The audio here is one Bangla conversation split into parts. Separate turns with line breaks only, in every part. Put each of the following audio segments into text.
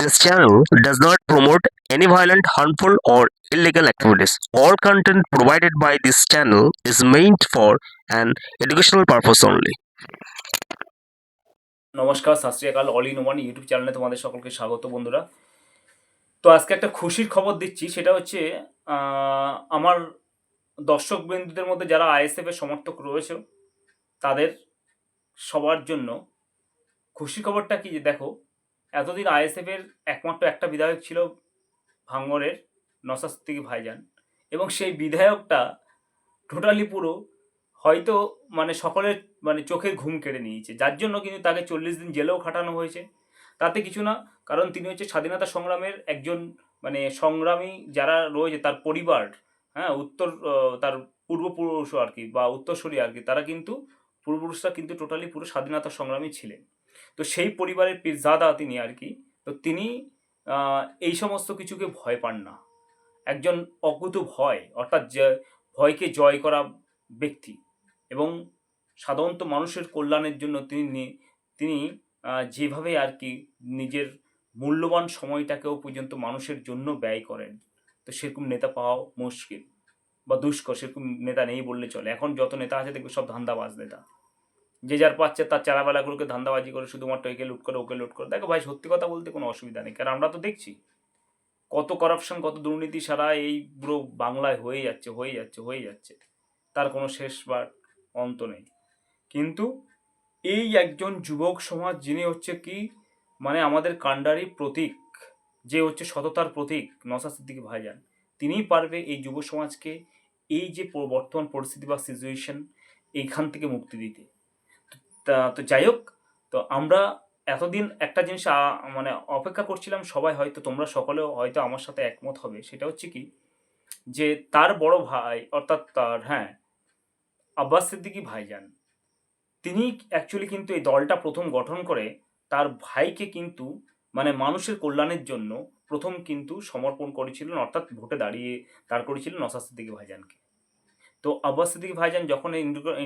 This channel does not promote any violent, harmful, or illegal activities. All content provided by this channel is meant for an educational purpose only.
নমস্কার সত শ্রী আকাল অল ইন ওয়ান ইউটিউব চ্যানেলে তোমাদের সকলকে স্বাগত বন্ধুরা তো আজকে একটা খুশির খবর দিচ্ছি সেটা হচ্ছে আমার দর্শক বিন্দুদের মধ্যে যারা আইএসএফ এর সমর্থক রয়েছে তাদের সবার জন্য খুশির খবরটা কি যে দেখো এতদিন আইএসএফ এর একমাত্র একটা বিধায়ক ছিল ভাঙ্গরের নসাস থেকে ভাইজান। এবং সেই বিধায়কটা টোটালি পুরো হয়তো মানে সকলের মানে চোখের ঘুম কেড়ে নিয়েছে। যার জন্য কিন্তু তাকে চল্লিশ দিন জেলেও খাটানো হয়েছে। তাতে কিছু না, কারণ তিনি হচ্ছে স্বাধীনতা সংগ্রামের একজন মানে সংগ্রামী যারা রয়েছে, তার পরিবার হ্যাঁ উত্তর তার পূর্বপুরুষ আর কি বা উত্তরসূরি আর কি, তারা কিন্তু পূর্বপুরুষরা কিন্তু টোটালি পুরো স্বাধীনতা সংগ্রামী ছিলেন। তো সেই পরিবারের পীরজাদা তিনি আর কি, তো তিনি এই সমস্ত কিছুকে ভয় পান না। একজন অকুত ভয়, অর্থাৎ ভয়কে জয় করা ব্যক্তি এবং সাধারণত মানুষের কল্যাণের জন্য তিনি তিনি যেভাবে আর কি নিজের মূল্যবান সময়টাকেও পর্যন্ত মানুষের জন্য ব্যয় করেন। তো সেরকম নেতা পাওয়াও মুশকিল বা দুষ্কর, সেরকম নেতা নেই বললে চলে। এখন যত নেতা আছে দেখবে সব ধান্দাবাজ নেতা। যে যার পাচ্ছে তার চারাবেলাগুলোকে ধান্দাবাজি করে শুধুমাত্র একে লুট করে, ওকে লুট করে। দেখো ভাই, সত্যি কথা বলতে কোনো অসুবিধা নেই, কারণ আমরা তো দেখছি কত করাপশন কত দুর্নীতি সারা এই পুরো বাংলায় হয়ে যাচ্ছে হয়ে যাচ্ছে হয়ে যাচ্ছে। তার কোনো শেষ বা অন্ত নেই। কিন্তু এই একজন যুবক সমাজ, যিনি হচ্ছে কি মানে আমাদের কাণ্ডারি প্রতীক, যে হচ্ছে সততার প্রতীক নসা সিদ্দিকী ভাইজান, তিনিই পারবে এই যুব সমাজকে এই যে বর্তমান পরিস্থিতি বা সিচুয়েশন এইখান থেকে মুক্তি দিতে। তা, তো যাই হোক, তো আমরা এতদিন একটা জিনিস মানে অপেক্ষা করছিলাম, সবাই হয়তো, তোমরা সকলেও হয়তো আমার সাথে একমত হবে, সেটা হচ্ছে কি, যে তার বড় ভাই, অর্থাৎ তার হ্যাঁ আব্বাস সিদ্দিকী ভাইজান, তিনি অ্যাকচুয়ালি কিন্তু এই দলটা প্রথম গঠন করে, তার ভাইকে কিন্তু মানে মানুষের কল্যাণের জন্য প্রথম কিন্তু সমর্পণ করেছিলেন, অর্থাৎ ভোটে দাঁড়িয়ে দাঁড় করেছিলেন নসাদ সিদ্দিকী ভাইজানকে। তো আব্বাস সিদ্দিকী ভাইজান যখন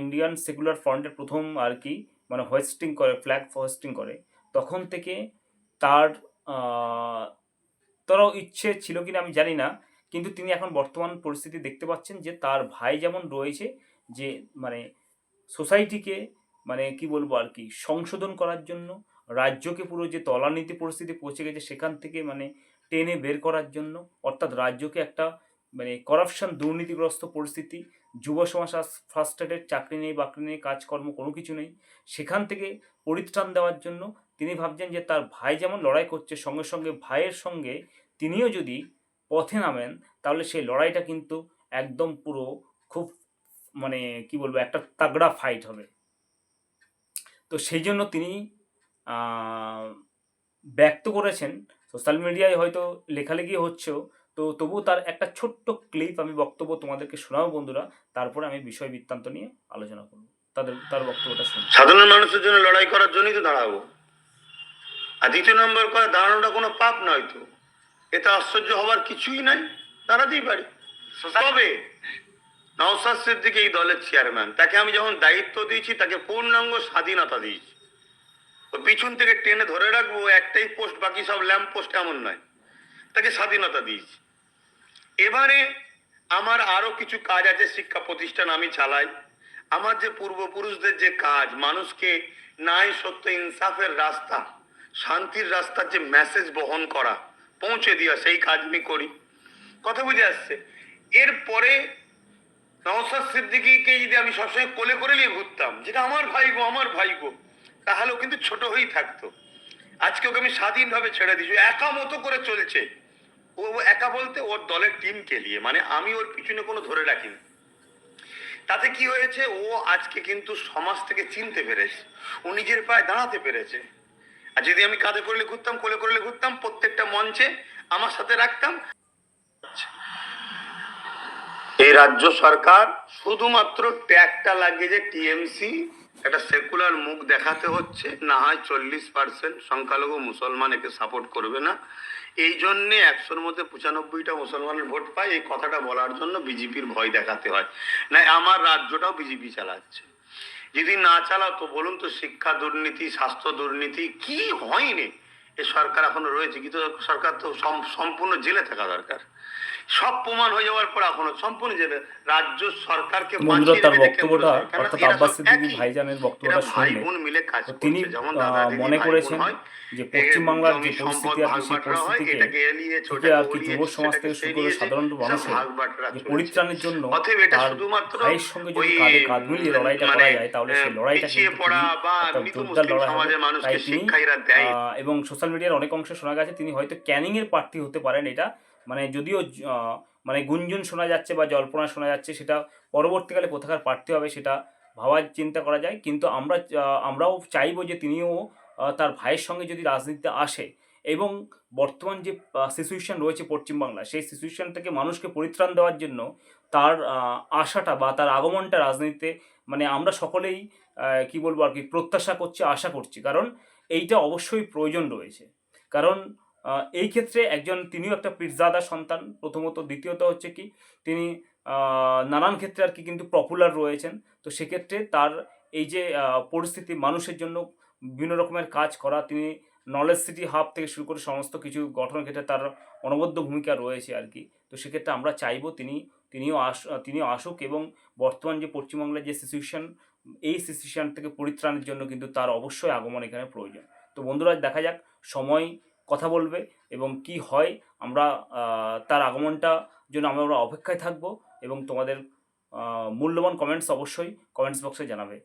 ইন্ডিয়ান সেকুলার ফ্রন্টের প্রথম আর কি মানে হোয়েস্টিং করে ফ্ল্যাগ হোয়েস্টিং করে, তখন থেকে তার তারও ইচ্ছে ছিল কিনা আমি জানি না, কিন্তু তিনি এখন বর্তমান পরিস্থিতি দেখতে পাচ্ছেন যে তার ভাই যেমন রয়েছে যে মানে সোসাইটিকে মানে কি বলব আর কি, সংশোধন করার জন্য, রাজ্যকে পুরো যে তলানীতি পরিস্থিতি পৌঁছে গেছে সেখান থেকে মানে টেনে বের করার জন্য, অর্থাৎ রাজ্যকে একটা মানে করাপশন দুর্নীতিগ্রস্ত পরিস্থিতি যুব সমাজ আজ ফার্স্টেডের চাকরি নেই, বাকরি নেই, কাজকর্ম কোনো কিছু নেই, সেখান থেকে পরিত্রাণ দেওয়ার জন্য তিনি ভাবছেন যে তার ভাই যেমন লড়াই করছে, সঙ্গে সঙ্গে ভাইয়ের সঙ্গে তিনিও যদি পথে নামেন, তাহলে সেই লড়াইটা কিন্তু একদম পুরো খুব মানে কি বলব, একটা তাগড়া ফাইট হবে। তো সেই জন্য তিনি ব্যক্ত করেছেন সোশ্যাল মিডিয়ায় হয়তো লেখালেখি হচ্ছেও তো তবু তার একটা ছোট্ট ক্লিপ আমি বক্তব্য তোমাদেরকে শোনাবো বন্ধুরা তারপরে আমি বিষয় বৃত্তান্ত নিয়ে আলোচনা করব। তাদের তার বক্তব্যটা শুনুন।
সাধারণ মানুষের জন্য লড়াই করার জন্যই তো দাঁড়াবো। আর দ্বিতীয় নম্বর কথা দাঁড়ানোটা কোনো পাপ নয় তো। এতে আশ্চর্য হবার কিছুই নাই দাঁড়াতেই পারি। তবে নওসাদ সিদ্দিক এই দলের চেয়ারম্যান তাকে আমি যখন দায়িত্ব দিয়েছি তাকে পূর্ণাঙ্গ স্বাধীনতা দিয়েছি। ও পিছন থেকে টেনে ধরে রাখব একটাই পোস্ট বাকি সব ল্যাম্প পোস্ট এমন নয়। তাকে স্বাধীনতা দিয়েছি। এবারে আমার আরও কিছু কাজ আছে, শিক্ষা প্রতিষ্ঠান আমি চালাই। আমার যে পূর্বপুরুষদের যে কাজ, মানুষকে ন্যায়, সত্য, ইনসাফের রাস্তা, শান্তির রাস্তার যে মেসেজ বহন করা, পৌঁছে দেওয়া, সেই কাজ আমি করি। কথা বুঝে আসছে? এরপরে নওসাদ সিদ্দিকিকে যদি আমি সবসময় কোলে করে নিয়ে ঘুরতাম, যেটা আমার ভাই গো আমার ভাই গো তাহলেও কিন্তু ছোট হয়েই থাকতো। আজকে ওকে আমি স্বাধীনভাবে ছেড়ে দিয়েছি একা মতো করে চলছে। ও একা বলতে ওর দলের টিমকে নিয়ে মানে আমি ওর পিছনে কোনো ধরে রাখিনি। তাতে কি হয়েছে? ও আজকে কিন্তু সমাজ থেকে চিনতে পেরেছে। ও নিজের পায়ে দাঁড়াতে পেরেছে। আর যদি আমি কাঁধে করলে ঘুরতাম, কোলে করলে ঘুরতাম, প্রত্যেকটা মঞ্চে আমার সাথে রাখতাম। এই রাজ্য সরকার শুধুমাত্র ট্যাগটা লাগিয়ে যে টিএমসি একটা সেকুলার মুখ দেখাতে হচ্ছে, না হয় চল্লিশ পার্সেন্ট সংখ্যালঘু মুসলমান একে সাপোর্ট করবে না। এই জন্যে একশোর মধ্যে পঁচানব্বইটা মুসলমানের ভোট পায়, এই কথাটা বলার জন্য বিজেপির ভয় দেখাতে হয়। না, আমার রাজ্যটাও বিজেপি চালাচ্ছে। যদি না চালাতো বলুন তো শিক্ষা দুর্নীতি, স্বাস্থ্য দুর্নীতি কি হয়নি? এই সরকার এখনও রয়েছে কিন্তু সরকার তো সম্পূর্ণ জেলে থাকা দরকার। সব প্রমাণ হয়ে যাওয়ার পর এখনও সম্পূর্ণ জেলে। রাজ্য সরকারকে
বন্ধুরা তার বক্তব্যটা অর্থাৎ আব্বাস সিদ্দিকী ভাইজানের বক্তব্যটা তো তিনি মনে করেছেন যে পশ্চিমবাংলার যে পরিস্থিতি কি সেই পরিস্থিতিকে আর কি যুব সমাজ থেকে শুরু করে সাধারণ মানুষের যে পরিত্রাণের জন্য তার ভাইয়ের সঙ্গে যদি কাঁধে কাঁধ মিলিয়ে লড়াইটা
মানে,
করা যায় তাহলে সেই লড়াইটা কিন্তু একটা জোরদার লড়াই হবে। তাই তিনি, এবং সোশ্যাল মিডিয়ার অনেক অংশে শোনা গেছে, তিনি হয়তো ক্যানিংয়ের প্রার্থী হতে পারেন এটা। মানে যদিও মানে গুঞ্জন শোনা যাচ্ছে বা জল্পনা শোনা যাচ্ছে, সেটা পরবর্তীকালে কোথাকার প্রার্থী হবে সেটা ভাবার চিন্তা করা যায়। কিন্তু আমরা আমরাও চাইব যে তিনিও তার ভাইয়ের সঙ্গে যদি রাজনীতিতে আসে এবং বর্তমান যে সিচুয়েশন রয়েছে পশ্চিমবাংলা সেই সিচুয়েশন থেকে মানুষকে পরিত্রাণ দেওয়ার জন্য তার আশাটা বা তার আগমনটা রাজনীতিতে মানে আমরা সকলেই কি বলব আর কি, প্রত্যাশা করছি, আশা করছি। কারণ এইটা অবশ্যই প্রয়োজন রয়েছে। কারণ এই ক্ষেত্রে একজন তিনিও একটা পীরজাদা সন্তান। প্রথমত, দ্বিতীয়ত হচ্ছে কি, তিনি নানান ক্ষেত্রে আর কি কিন্তু পপুলার রয়েছেন। তো সেক্ষেত্রে তার এই যে পরিস্থিতি, মানুষের জন্য বিভিন্ন রকমের কাজ করা, তিনি নলেজ সিটি হাব থেকে শুরু করে সমস্ত কিছু গঠনের ক্ষেত্রে তার অনবদ্য ভূমিকা রয়েছে আর কি। তো সেক্ষেত্রে আমরা চাইব তিনি, তিনিও আস, তিনিও আসুক এবং বর্তমান যে পশ্চিমবাংলার যে সিচুয়েশন এই সিচুয়েশান থেকে পরিত্রাণের জন্য কিন্তু তার অবশ্যই আগমন এখানে প্রয়োজন। তো বন্ধুরা, দেখা যাক সময় কথা বলবে এবং কি হয়। আমরা তার আগমনটা জন্য আমরা অপেক্ষায় থাকব এবং তোমাদের মূল্যবান কমেন্টস অবশ্যই কমেন্টস বক্সে জানাবে।